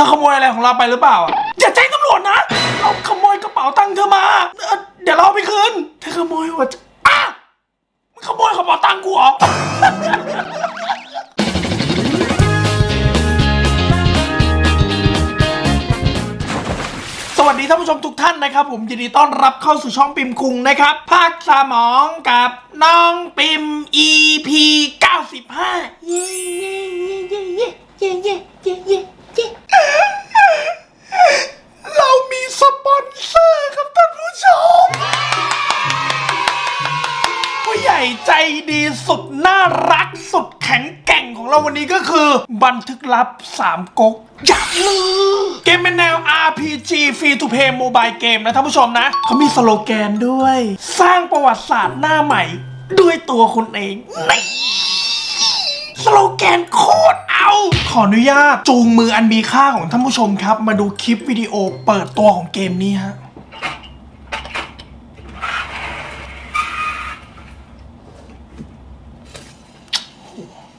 อขโมยอะไรของเราไปหรือเปล่าอะอย่าแจ้งตำรวจนะ เราขโมยกระเป๋าตังค์เธอมาเอ่อเดี๋ยวเราเอาไปคืนเธอขโมยหัวใจอะมึงขโมยกระเป๋าตังค์กูเหรอ สวัสดีท่านผู้ชมทุกท่านนะครับ ผมยินดีต้อนรับเข้าสู่ช่องปิมคุงนะครับ ภาคสมองกับน้องปิม EP 95เย้เย้เย้เย้เย้เย้เย้เย้ เรามีสปอนเซอร์ครับท่านผู้ชม ผู้ใหญ่ใจดีสุดน่ารักสุดแข็งแกร่งของเราวันนี้ก็คือ บันทึกลับ3ก๊กยักษ์ลือเกมเป็นแนว RPG Free to Play Mobile Game นะท่านผู้ชมนะ เขามีสโลแกนด้วย สร้างประวัติศาสตร์หน้าใหม่ ด้วยตัวคุณเองนี่สโลแกนโคตร ขออนุญาตจูงมืออันมีค่าของท่านผู้ชมครับ มาดูคลิปวิดีโอเปิดตัวของเกมนี้ฮะ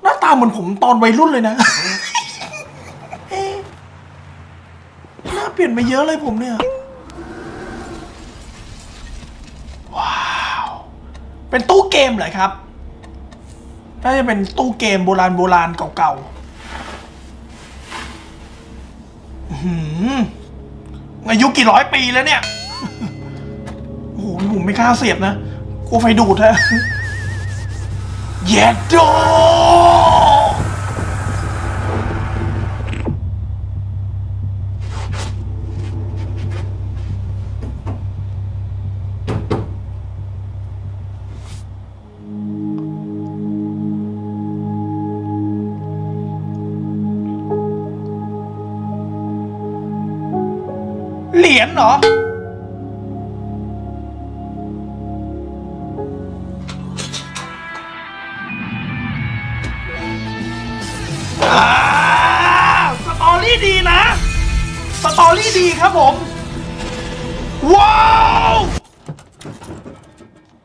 หน้าตาเหมือนผมตอนวัยรุ่นเลยนะเอ๊หน้าเปลี่ยนไปเยอะเลยผมเนี่ย ว้าว เป็นตู้เกมเหรอครับน่าจะเป็นตู้เกมโบราณโบราณเก่าๆ หืออายุกี่ร้อยปีแล้วเนี่ย โอ้โหผมไม่กล้าเสียบนะ กลัวไฟดูดฮะเย็ดโด อ่าสตอรี่ดีนะ สตอรี่ดีครับผม ว้าว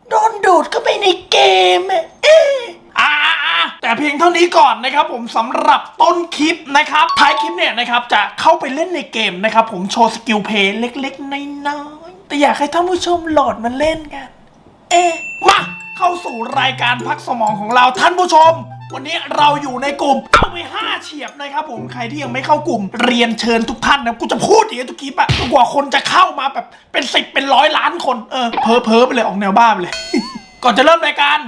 โดนดูดเข้าไปในเกมอะเอ๊ะ อ่าๆแต่เพียงเท่านี้ก่อนนะครับผมสำหรับต้นคลิปนะครับท้ายคลิปเนี่ยนะครับจะเข้าไปเล่นในเกมนะครับผมโชว์สกิลเพลย์เล็กๆน้อยๆแต่อยากให้ท่านผู้ชมโหลดมาเล่นกัน เอ๊ะมาเข้าสู่รายการพักสมองของเราท่านผู้ชม วันนี้เราอยู่ในกลุ่มเอาไปห้าเฉียบนะครับผมใครที่ยังไม่เข้ากลุ่ม เรียนเชิญทุกท่านนะกูจะพูดอย่างนี้ทุกคลิปอะกว่าคนจะเข้ามาแบบเป็นสิบเป็นร้อยล้านคนเออเพอเพอไปเลยออกแนวบ้าไปเลย ก่อนจะเริ่มรายการ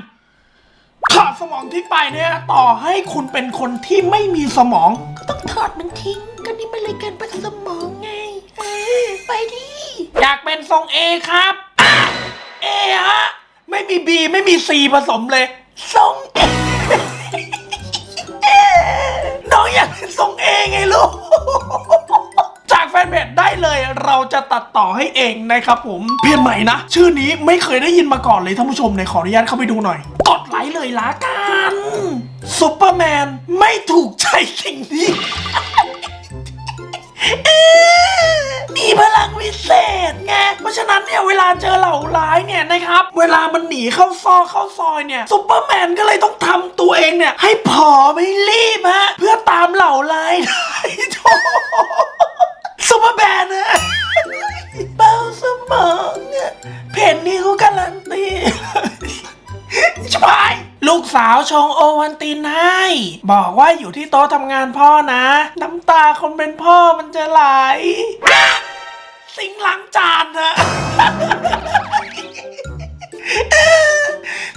ถอดสมองทิ้งไปเนี่ยต่อให้คุณเป็นคนที่ไม่มีสมอง ก็ต้องถอดมันทิ้ง ก็นี่มันรายการพักสมองไงเออไปดิอยากเป็นทรงเอครับเอฮะไม่มีบีไม่มีซีผสมเลยทรงเอ ไงลูก จากแฟนเพจได้เลยเราจะตัดต่อให้เองนะครับผม เพจใหม่นะ ชื่อนี้ไม่เคยได้ยินมาก่อนเลยท่านผู้ชมในขออนุญาตเข้าไปดูหน่อย กดไลค์เลยละกันซุปเปอร์แมนไม่ถูกใจสิ่งนี้ มีพลังวิเศษไง เพราะฉะนั้นเนี่ยเวลาเจอเหล่าร้ายเนี่ยนะครับ เวลามันหนีเข้าซอกเข้าซอยเนี่ยซุปเปอร์แมนก็เลยต้องทำตัวเองเนี่ยให้ผอมให้รีบฮะเพื่อตามเหล่าร้ายได้าวชงโอวันตินให้บอกว่าอยู่ที่โต๊ะทำงานพ่อนะ น้ำตาคนเป็นพ่อมันจะไหล สิงล้างจานนะ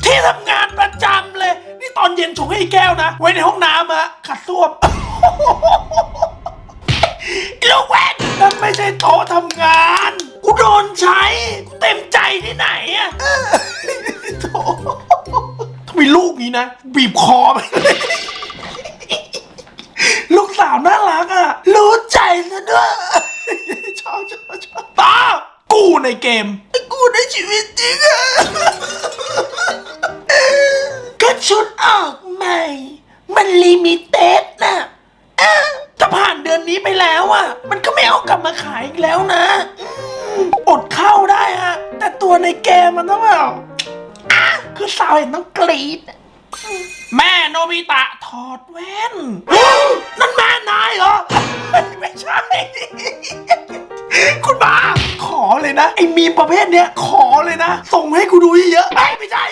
ที่ทำงานประจำเลย นี่ตอนเย็นชงให้แก้วนะ ไว้ในห้องน้ำอะขัดส้วมลูกแว่นนั่นไม่ใช่โต๊ะ นี้นะ บีบคอไปเลยลูกสาวน่ารักอะ รู้ใจซะด้วยชอบชอบชอบตากูในเกม กูในชีวิตจริงอะก็ชุดออกใหม่ มันลิมิเต็ดนะเอ้าถ้าผ่านเดือนนี้ไปแล้วอะ มันก็ไม่เอากลับมาขายอีกแล้วนะอดเข้าได้ฮะ แต่ตัวในเกมมันต้องแบบคือสาวเห็นต้องกรีด แม่โนบิตะถอดแว่น นั่นแม่นายเหรอ ไม่ใช่ คุณบ้าขอเลยนะ ไอ้มีมประเภทเนี้ย ขอเลยนะ ส่งให้กูดูเยอะๆไอ้ยไม่ใช่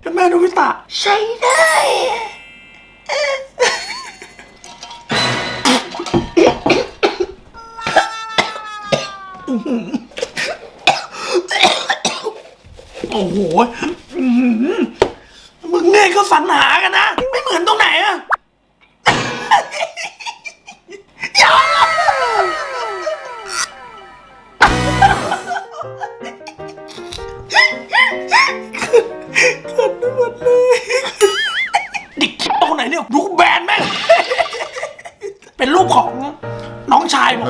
แล้วแม่โนบิตะ ใช้ได้โอ้โห ก็สรรหากันนะ ไม่เหมือนตรงไหนอะอย่าเกิดไปหมดเลยเด็กตรงไหนเนี่ยรูปแบนแม่ง เป็นรูปของน้องชายผม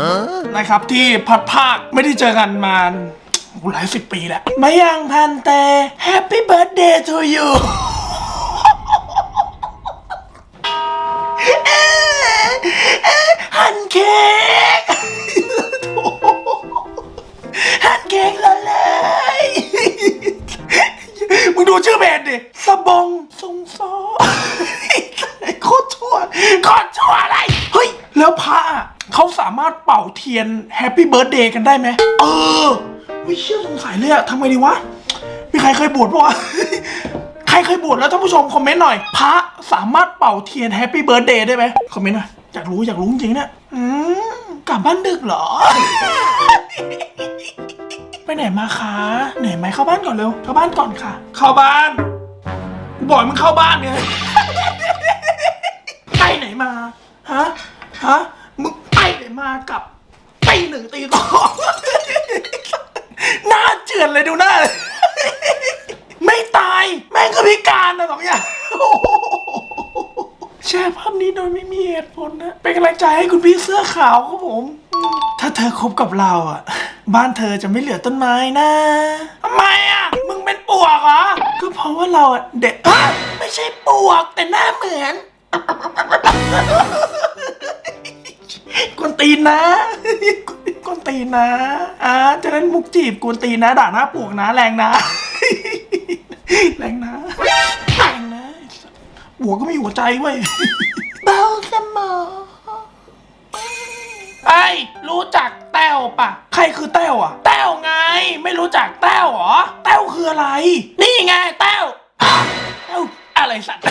นะครับ ที่พัดภาคไม่ได้เจอกันมาโอ้โหหลายสิบปีแล้วมายังพันเต Happy Birthday to you ฮันเค้กโถ่ฮันเค้กละเลยมึงดูชื่อแบรนด์ดิสบงทรงซอโคตรชั่วโคตรชั่วอะไร เฮ้ย แล้วพระอะเขาสามารถเป่าเทียนแฮปปี้เบิร์ดเดย์กันได้ไหม เออไม่เชื่อสงสัยเลยอะทำไงดีวะ มีใครเคยบวชปะวะใครเคยบวชแล้วท่านผู้ชมคอมเมนต์หน่อย พระสามารถเป่าเทียนแฮปปี้เบิร์ดเดย์ได้ไหมคอมเมนต์หน่อย อยากรู้อยากรู้จริงๆเนี่ยอืมกลับบ้านดึกเหรอ ไปไหนมาคะเหนื่อยไหมเข้าบ้านก่อนเร็วเข้าบ้านก่อนค่ะ เข้าบ้านกูบอกให้มึงเข้าบ้านไงไปไหนมาฮะฮะมึงไปไหนมากับตีหนึ่งตีสองหน้าเจือนเลยดูหน้าไม่ตาย แม่งก็พิการนะสองอย่างโอ้โห แชร์ภาพนี้โดยไม่มีเหตุผลนะ เป็นกำลังใจให้คุณพี่เสื้อขาวครับผม ถ้าเธอคบกับเราอะ บ้านเธอจะไม่เหลือต้นไม้นะทำไมอะ มึงเป็นปวกเหรอ ก็เพราะว่าเราอะเด็กอะไม่ใช่ปวกแต่หน้าเหมือน กวนตีนนะ กวนตีนนะ อ่าจะเล่นมุกจีบกวนตีนนะ ด่าหน้าปวกนะ แรงนะ แรงนะ หัวก็มีหัวใจเว้ยเบาสมองไอ้ยรู้จักแต้วปะใครคือแต้วอะแต้วไง ไม่รู้จักแต้วเหรอแต้วคืออะไร นี่ไงแต้วอะแต้วอะไรสัตว์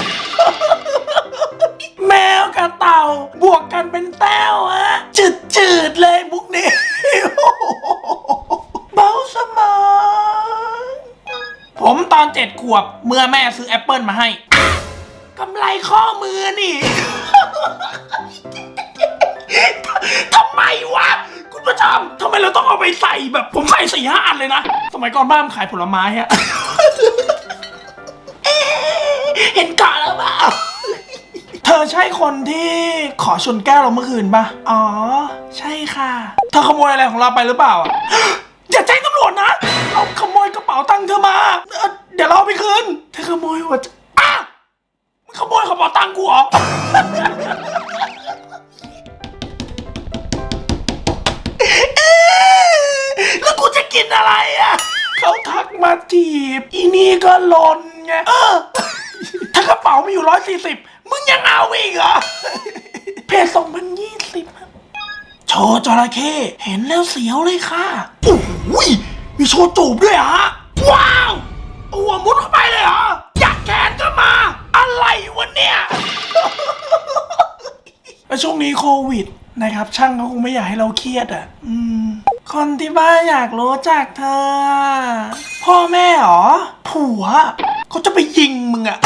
แมวกับเต่า บวกกันเป็นแต้วฮะจืดจืดๆเลยมุกนี้ เบาสมอง ผมตอนเจ็ดขวบเมื่อแม่ซื้อแอปเปิลมาให้ กำไรข้อมือนี่ ทำไมวะ คุณผู้ชมทำไมเราต้องเอาไปใส่แบบ ผมใส่สี่ห้าอันเลยนะ สมัยก่อนบ้านผมขายผลไม้อะเอ๊ะเห็นก่อนแล้วเปล่า เธอใช่คนที่ขอชนแก้วเราเมื่อคืนปะอ๋อ ใช่ค่ะ เธอขโมยอะไรของเราไปหรือเปล่าอะ อย่าแจ้งตำรวจนะ เราขโมยกระเป๋าตังค์เธอมาเอ่อเดี๋ยวเราเอาไปคืน เธอขโมยหัวใจ ขโมยกระเป๋าตังค์กูเหรอ แล้วกูจะกินอะไรอะ เขาทักมาจีบ อีนี่ก็หลนไง เออ ถ้ากระเป๋ามีอยู่ร้อยสี่สิบมึงยังเอาอีกเหรอ เพจสองพันยี่สิบโชว์จระเข้เห็นแล้วเสียวเลยค่ะ โอ้โหยมีโชว์จูบด้วยเหรอฮะ ว้าวเอาหัวมุดเข้าไปเลยเหรอ อยากแขนก็มา อะไรวะเนี่ย แล้วช่วงนี้โควิดนะครับ ช่างเขาคงไม่อยากให้เราเครียดอะ อืม คนที่บ้านอยากรู้จักเธอ พ่อแม่หรอ ผัวเขาจะไปยิงมึงอะ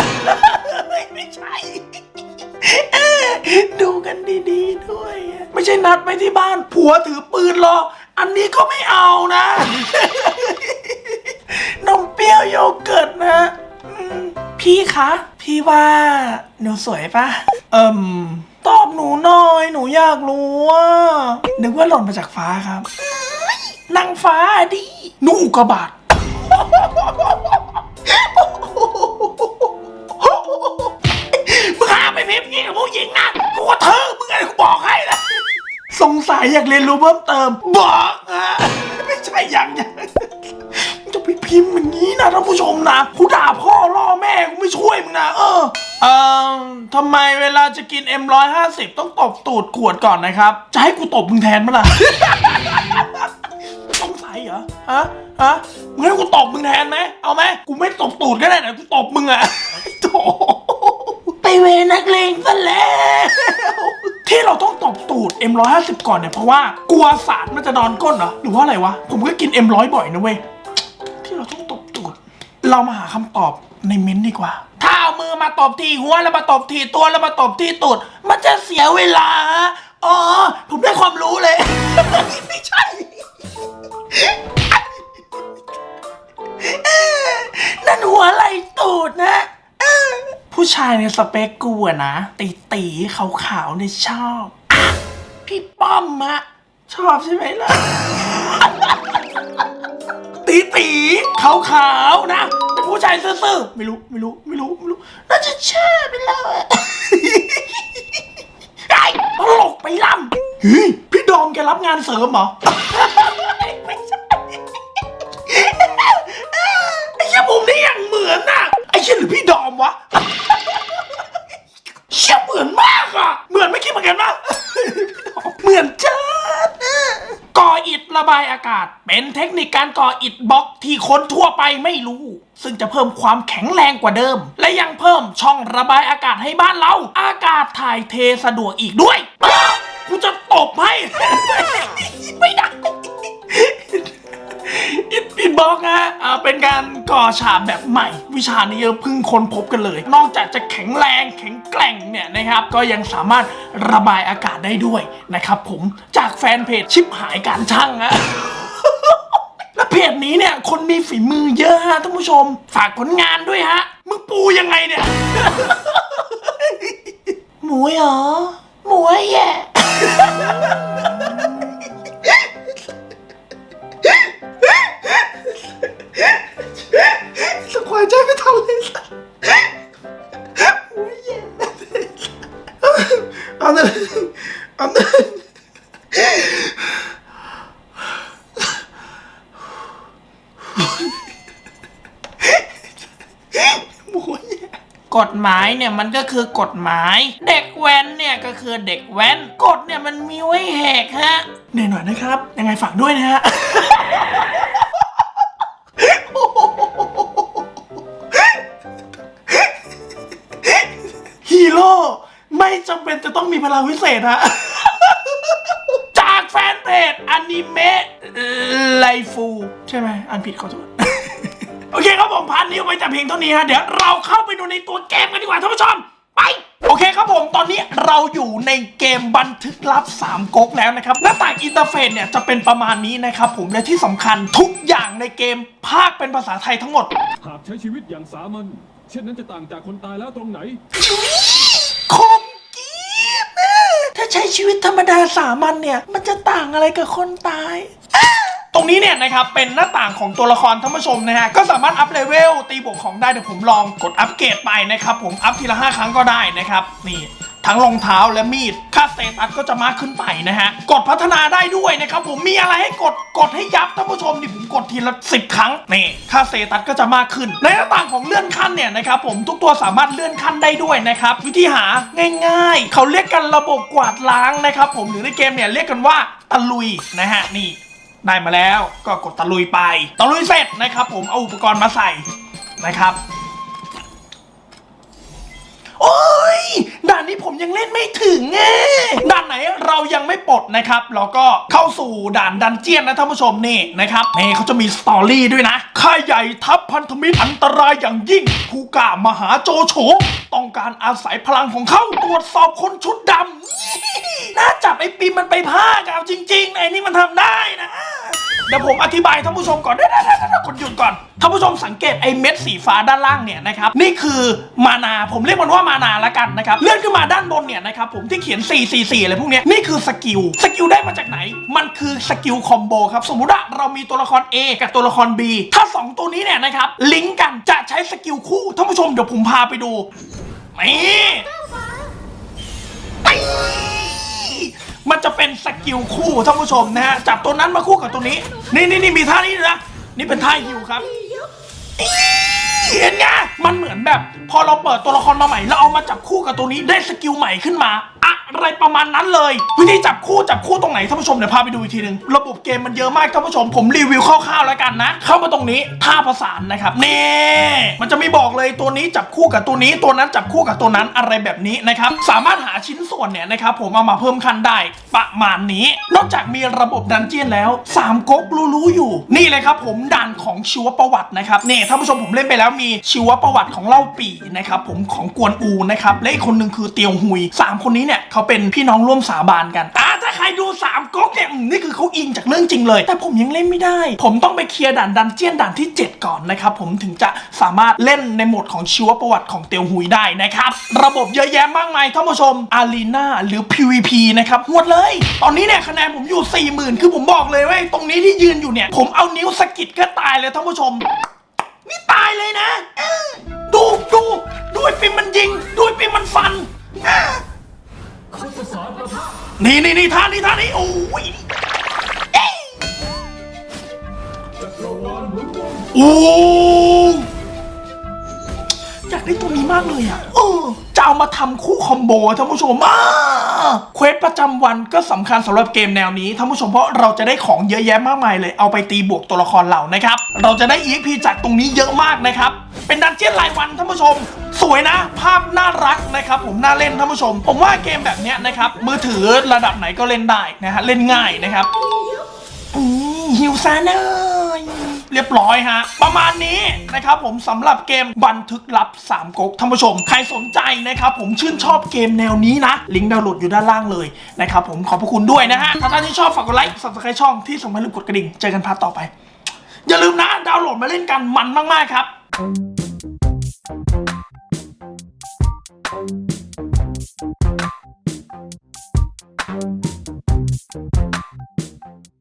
ไม่ใช่ดูกันดีๆด้วย ไม่ใช่นัดไปที่บ้าน ผัวถือปืนรอ อันนี้ก็ไม่เอานะนมเปรี้ยวโยเกิร์ตนะ พี่คะ พี่ว่าหนูสวยปะเอิมตอบหนูหน่อย หนูอยากรู้ว่านึกว่าหล่นมาจากฟ้าครับนางฟ้าดิหนูอุกกาบาตมึงห้ามไปพิมพ์ยิงกับผู้หญิงนะกูกระเธอมึงไงกูบอกให้นะสงสัยอยากเรียนรู้เพิ่มเติม บอกอะไม่ใช่อย่างอย่างมึงจะไป พิพิมพ์อย่างนี้นะท่านผู้ชมนะกูด่าพ่อล่อแม่กูไม่ช่วยมึงนะเออเอ่อทำไมเวลาจะกิน M150 ต้องตบตูดขวดก่อนนะครับ จะให้กูตบมึงแทนมั้ยล่ะ สงสัยเหรอ ฮะ ฮะ มึงให้กูตบมึงแทนไหม เอาไหม กูไม่ตบตูดก็ได้นะกูตบมึงอะโถไปเวรนักเลงซะแล้ว ที่เราต้องตบตูด M150 ก่อนเนี่ยเพราะว่ากลัวสารมันจะนอนก้นเหรอ หรือว่าอะไรวะ ผมก็กิน M100 บ่อยนะเว้ย เรามาหาคำตอบในเม้นต์ดีกว่า ถ้าเอามือมาตบที่หัวแล้วมาตบที่ตัวแล้วมาตบที่ตูดมันจะเสียเวลาฮะอ๋อผมได้ความรู้เลย ไม่ใช่ นั่นหัวไหลตูดนะเออผู้ชายในสเปคกูอะนะ ตีตีขาวขาวๆเนี่ยชอบอะพี่ป้อมอะชอบใช่ไหมล่ะ ตีตีขาวขาวๆนะเป็นผู้ชายซื่อๆไม่รู้ไม่รู้ไม่รู้ไม่รู้น่าจะเชื่อไปแล้วอะไอ้ตลกไปล่ำเฮ้ยพี่ดอมแกรับงานเสริมเหรอไม่ใช่ไอ้เชี่ยมุมนี้ยังเหมือนน่ะไอ้เชี่ยหรือพี่ดอมวะ เชี่ยเหมือนมากอะ เหมือนไม่คิดเหมือนกันปะ เหมือนจัดอะก่ออิฐระ บายอากาศ เป็นเทคนิคการก่ออิฐบล็อกที่คนทั่วไปไม่รู้ ซึ่งจะเพิ่มความแข็งแรงกว่าเดิม และยังเพิ่มช่องระบายอากาศให้บ้านเรา อากาศถ่ายเทสะดวกอีกด้วยอ้ากูจะตบให้ ไม่ได้ อิดอิดบล็อกฮะอ่าเป็นการก่อฉาบแบบใหม่ วิชานี้เพิ่งค้นพบกันเลย นอกจากจะแข็งแรงแข็งแกร่งเนี่ยนะครับ ก็ยังสามารถระบายอากาศได้ด้วยนะครับผมจากแฟนเพจชิปหายการช่างฮะ และเพจนี้เนี่ยคนมีฝีมือเยอะฮะท่านผู้ชม ฝากผลงานด้วยฮะ มึงปูยังไงเนี่ย หมูเหรอ หมูแย่ สควายใจไม่ทำเลยสัสโอ้ยแย่อาหนึ่งเอาหนึ่งโอ้ยแย่กฎหมายเนี่ยมันก็คือกฎหมาย เด็กแว้นเนี่ยก็คือเด็กแว้นกฎเนี่ยมันมีไว้แหกฮะเหนื่อยหน่อยนะครับ ยังไงฝากด้วยนะฮะ พลังวิเศษฮะ จากแฟนเพจอนิเมะไลฟู ใช่ไหม อันผิดขอโทษโอเคครับผมพันนี้ไว้แต่เพียงเท่านี้ฮะ เดี๋ยวเราเข้าไปดูในตัวเกมกันดีกว่าท่านผู้ชม ไปโอเคครับผมตอนนี้เราอยู่ในเกมบันทึกลับ 3ก๊กแล้วนะครับ หน้าต่างอินเทอร์เฟซเนี่ยจะเป็นประมาณนี้นะครับผมและที่สำคัญทุกอย่างในเกมภาคเป็นภาษาไทยทั้งหมด หากใช้ชีวิตอย่างสามัญเช่นนั้นจะต่างจากคนตายแล้วตรงไหน ถ้าใช้ชีวิตธรรมดาสามัญเนี่ย มันจะต่างอะไรกับคนตาย ตรงนี้เนี่ยนะครับ เป็นหน้าต่างของตัวละครท่านผู้ชมนะฮะ ก็สามารถอัพเลเวลตีบวกของได้เดี๋ยวผมลองกดอัปเกรดไปนะครับ ผมอัพทีละ 5 ครั้งก็ได้นะครับ นี่ ทั้งรองเท้าและมีด ค่าสเตตัสก็จะมากขึ้นไปนะฮะ กดพัฒนาได้ด้วยนะครับผมมีอะไรให้กดกดให้ยับท่านผู้ชมนี่ผมกดทีละสิบครั้งนี่ค่าสเตตัสก็จะมากขึ้น ในหน้าต่างของเลื่อนขั้นเนี่ยนะครับผมทุกตัวสามารถเลื่อนขั้นได้ด้วยนะครับวิธีหาง่าย ๆ เขาเรียกกันระบบกวาดล้างนะครับผมหรือในเกมเนี่ยเรียกกันว่าตะลุยนะฮะนี่ได้มาแล้วก็กดตะลุยไป ตะลุยเสร็จนะครับผมเอาอุปกรณ์มาใส่นะครับ นนี้ผมยังเล่นไม่ถึงไงด่านไหนเรายังไม่ปลดนะครับเราก็เข้าสู่ด่านดันเจียนนะท่านผู้ชมนี่นะครับนี่เขาจะมีสตอรี่ด้วยนะค่ายใหญ่ทัพพันธมิตรอันตรายอย่างยิ่งผู้กล้ามหาโจโฉต้องการอาศัยพลังของเขาตรวจสอบคนชุดดำน่าจับไอ้ปีมันไปพากเอาจริงๆไอ้นี่มันทำได้นะเดี๋ยวผมอธิบายท่านผู้ชมก่อนได้ได้ได้ได้กดหยุดก่อนท่านผู้ชมสังเกตไอ้เม็ดสีฟ้าด้านล่างเนี่ยนะครับนี่คือมานาผมเรียกมันว่ามานาละกันนะครับเลื่อนขึ้นมาด้านบนเนี่ยนะครับผมที่เขียน 4 4 4อะไรพวกเนี้ยนี่คือสกิลสกิลได้มาจากไหน มันคือสกิลคอมโบครับสมมุติว่าเรามีตัวละคร A กับตัวละคร B ถ้า 2 ตัวนี้เนี่ยนะครับลิงก์กันจะใช้สกิลคู่ท่านผู้ชมเดี๋ยวผมพาไปดูนี่ มันจะเป็นสกิลคู่ท่านผู้ชมนะฮะจับตัวนั้นมาคู่กับตัวนี้ นี่นี่นี่มีท่านี้นะนี่เป็นท่าฮิวครับเห็นไงมันเหมือนแบบ พอเราเปิดตัวละครมาใหม่แล้วเอามาจับคู่กับตัวนี้ได้สกิลใหม่ขึ้นมา อะไรประมาณนั้นเลย วิธีจับคู่จับคู่ตรงไหนท่านผู้ชมเดี๋ยวพาไปดูอีกทีหนึ่งระบบเกมมันเยอะมากท่านผู้ชมผมรีวิวคร่าวๆแล้วกันนะ เข้ามาตรงนี้ท่าประสานนะครับนี่มันจะไมีบอกเลยตัวนี้จับคู่กับตัวนี้ตัวนั้นจับคู่กับตัวนั้นอะไรแบบนี้นะครับสามารถหาชิ้นส่วนเนี่ยนะครับผมเอามาเพิ่มขั้นได้ประมาณนี้ นอกจากมีระบบดันเจียนแล้วสามก๊กรู้ๆอยู่ นี่เลยครับผมด่านของชีวประวัตินะครับนี่ท่านผู้ชมผมเล่นไปแล้วมีชีวประวัติของเล่าปี่นะครับผมของกวนอูนะครับและอีกคนหนึ่งคือเตียวหุยสามคนนี้เนี่ยเขาเป็นพี่น้องร่วมสาบานกันอ่าถ้าใครดูสามก๊กเนี่ยอืมนี่คือเขาอิงจากเรื่องจริงเลย แต่ผมยังเล่นไม่ได้ ผมต้องไปเคลียร์ด่านดันเจียนด่านที่ 7 ก่อนนะครับผมถึงจะสามารถเล่นในโหมดของชีวประวัติของเตียวหุยได้นะครับระบบเยอะแยะมากมายท่านผู้ชมอารีนาหรือ PVP นะครับหมดเลย ตอนนี้เนี่ยคะแนนผมอยู่ 40,000 คือผมบอกเลยว่าตรงนี้ที่ยืนอยู่เนี่ย ผมเอานิ้วสะกิดก็ตายเลยท่านผู้ชม นี่ตายเลยนะเออดูดูดูไอ้ปิมมันยิง ดูไอ้ปิมมันฟันเออ นี่นี่นี่ท่านี่ท่านี่โอ้ยเอ้ยโอ้อยากได้ตัวนี้มากเลยอะโอ้ จะเอามาทำคู่คอมโบท่านผู้ชมอ่าเควสประจำวันก็สำคัญสำหรับเกมแนวนี้ท่านผู้ชมเพราะเราจะได้ของเยอะแยะมากมายเลยเอาไปตีบวกตัวละครเหล่านะครับ เราจะได้ EXP จากตรงนี้เยอะมากนะครับ เป็นดันเจี้ยนรายวันท่านผู้ชม สวยนะ ภาพน่ารักนะครับ ผมน่าเล่นท่านผู้ชม ผมว่าเกมแบบเนี้ยนะครับมือถือระดับไหนก็เล่นได้นะฮะเล่นง่ายนะครับอืมฮิวซาเนย เรียบร้อยฮะ ประมาณนี้นะครับผมสำหรับเกมบันทึกลับ 3ก๊กท่านผู้ชม ใครสนใจนะครับผมชื่นชอบเกมแนวนี้นะ ลิงก์ดาวน์โหลดอยู่ด้านล่างเลยนะครับผมขอบพระคุณด้วยนะฮะถ้าท่านที่ชอบฝากกดไลค์สับสไครต์ช่องที่สำคัญลืมกดกระดิ่งเจอกันพาร์ทต่อไป อย่าลืมนะดาวน์โหลดมาเล่นกันมันมากๆครับ